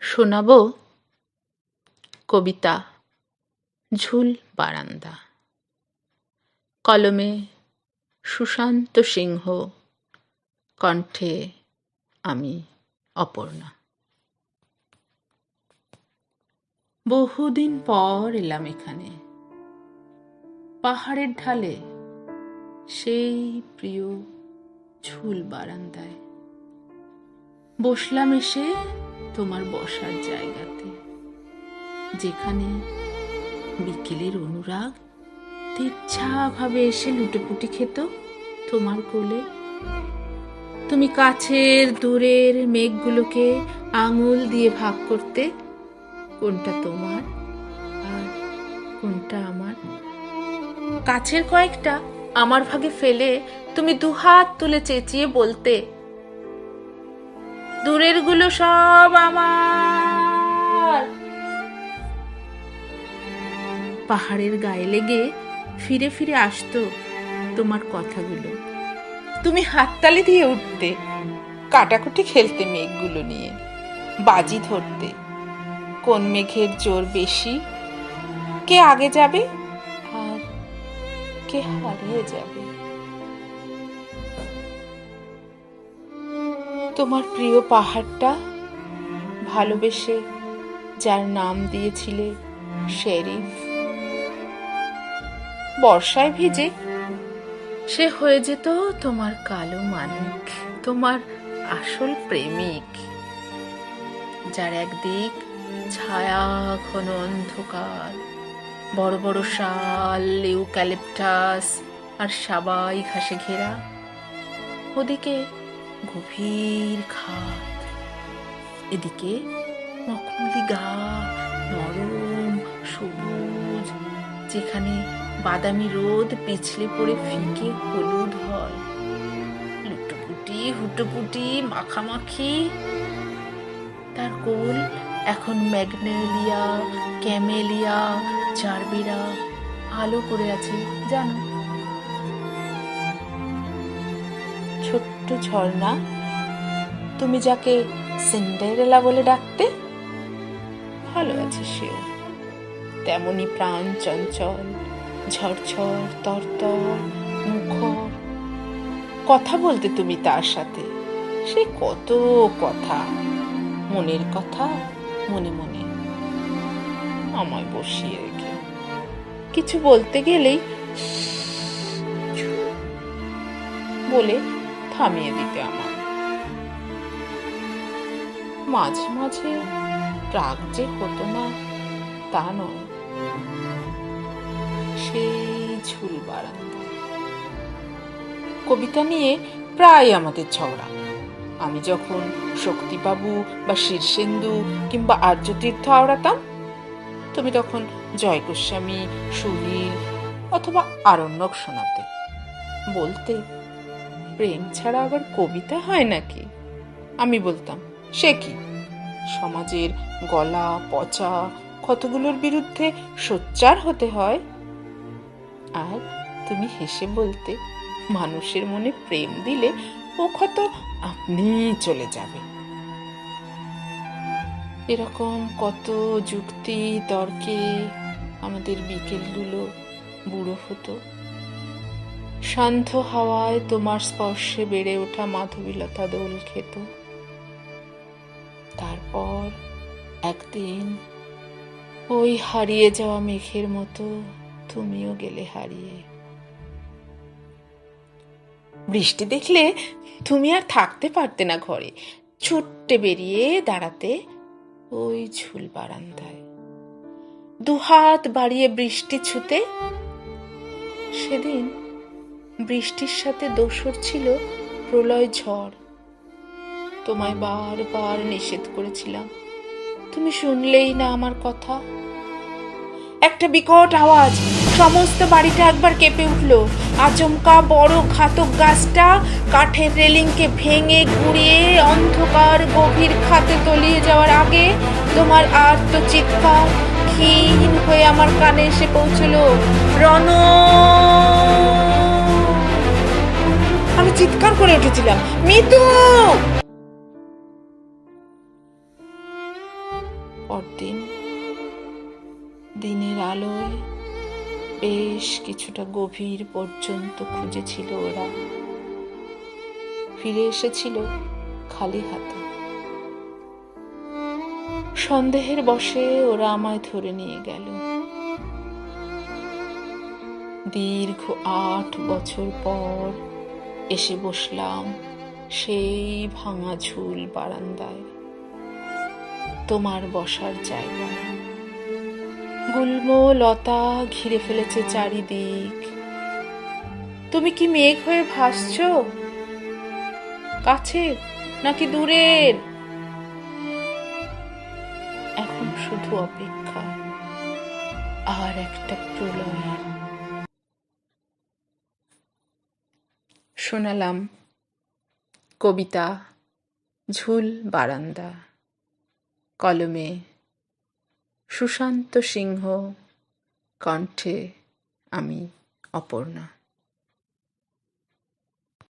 শোনাব কবিতা, ঝুল বারান্দা। কলমে সুশান্ত সিংহ, কণ্ঠে আমি অপর্ণা। বহুদিন পর এলাম এখানে। পাহাড়ের ঢালে সেই প্রিয় ঝুল বারান্দায়। বসলাম এসে তোমার বসার জায়গাতে, যেখানে বিকেলের অনুরাগ ভাবে এসে লুটোপুটি খেত তোমার কোলে। তুমি কাছের দূরের মেঘগুলোকে আঙুল দিয়ে ভাগ করতে, কোনটা তোমার আর কোনটা আমার। কাছের কয়েকটা আমার ভাগে ফেলে তুমি দুহাত তুলে চেঁচিয়ে বলতে দূরেরগুলো সব আমার। পাহাড়ের গায়ে লেগে ফিরে ফিরে আসতো তোমার কথাগুলো। তুমি হাততালি দিয়ে উঠতে, কাটাকুটি খেলতে মেঘগুলো নিয়ে, বাজি ধরতে, কোন মেঘের জোর বেশি, কে আগে যাবে আর কে হারিয়ে যাবে? তোমার প্রিয় পাহাড়টা? ভালোবেসে যার নাম দিয়েছিলে শেরিফ। বর্ষায় ভিজে সে হয়ে যেত তোমার কালো মানিক, তোমার আসল প্রেমিক, যার একদিক ছায়া ঘন অন্ধকার, বড় বড় শাল ইউক্যালিপটাস আর সাবাই ঘাসে ঘেরা। ওদিকে গভীর খাত এদিকে মখমলি গা নরম, সবুজ, যেখানে বাদামি রোদ পিছলে পড়ে ফিকে হলুদ হয়। লুটোপুটি, হুটোপুটি, মাখামাখি। তার কোল এখন ম্যাগনেলিয়া, ক্যামেলিয়া চারবিরা আলো করে আছে, জানো? ঝর্ণা। তুমি যাকে সিন্ডারেলা বলে ডাকতে, ভালো আছে সেও। তেমনি প্রাণ চঞ্চল, ঝরঝর, তরতর, মুখর। কথা বলতে তুমি তার সাথে, সে কত কথা। মনের কথা মনে মনে আমায় বসিয়ে রেখে। কিছু বলতে গেলেই বলে থামিয়ে দিতে আমার। মাঝে মাঝে রাগ যে হতো না, তা নয়। সেই ঝুল বারান্দা কবিতা নিয়ে প্রায় আমাদের ঝগড়া। আমি যখন শক্তিবাবু বা শীর্ষেন্দু কিংবা আর্যতীর্থ আওড়াতাম, তুমি তখন জয় গোস্বামী সুনীল অথবা আরণ্যক শোনাতে। বলতে প্রেম ছাড়া আবার কবিতা হয় নাকি? আমি বলতাম, সে কি? সমাজের গলা, পচা কতগুলোর বিরুদ্ধে সোচ্চার হতে হয়? আর তুমি হেসে বলতে, মানুষের মনে প্রেম দিলে ও ক্ষত আপনি চলে যাবে। এরকম কত যুক্তি, তর্কে আমাদের বিকেলগুলো বুড়ো হতো। শান্ত হাওয়ায় তোমার স্পর্শে বেড়ে ওঠা মাধবীলতা দোল খেত। তারপর একদিন ওই হারিয়ে যাওয়া মেঘের মতো তুমিও গেলে হারিয়ে। বৃষ্টি দেখলে তুমি আর থাকতে পারতে না ঘরে। ছুট্টে বেরিয়ে দাঁড়াতে ওই ঝুল বারান্দায়। দুহাত বাড়িয়ে বৃষ্টি ছুতে সেদিন বৃষ্টির সাথে দোসর ছিল প্রলয় ঝড়। তোমায় বারবার নিষেধ করেছিলাম। তুমি শুনলেই না আমার কথা। একটা বিকট আওয়াজ সমস্ত বাড়িটা একবার কেঁপে উঠল। আচমকা বড় ঘাতক গাছটা কাঠের রেলিংকে ভেঙে গুড়িয়ে অন্ধকার গভীর খাতে তলিয়ে যাওয়ার আগে তোমার আর্ত চিৎকার ক্ষীণ হয়ে আমার কানে এসে পৌঁছল। রণ আমি চিৎকার করে উঠেছিলাম। মিতু! পরদিন দিনের আলোয় বেশ কিছুটা গভীর পর্যন্ত খুঁজেছিল ওরা। ফিরে এসেছিল খালি হাতে। সন্দেহের বসে ওরা আমায় ধরে নিয়ে গেল। দীর্ঘ আট বছর পর এসে বসলাম সেই ভাঙা ঝুল বারান্দায়। তোমার বসার জায়গা। গুল্ম লতা ঘিরে ফেলেছে চারিদিক। তুমি কি মেঘ হয়ে ভাসছ? কাছের নাকি দূরের? এখন শুধু অপেক্ষা, আর একটা প্রলয়ের শোনালাম কবিতা ঝুল বারান্দা কলমে সুশান্ত সিংহ কণ্ঠে আমি অপর্ণা।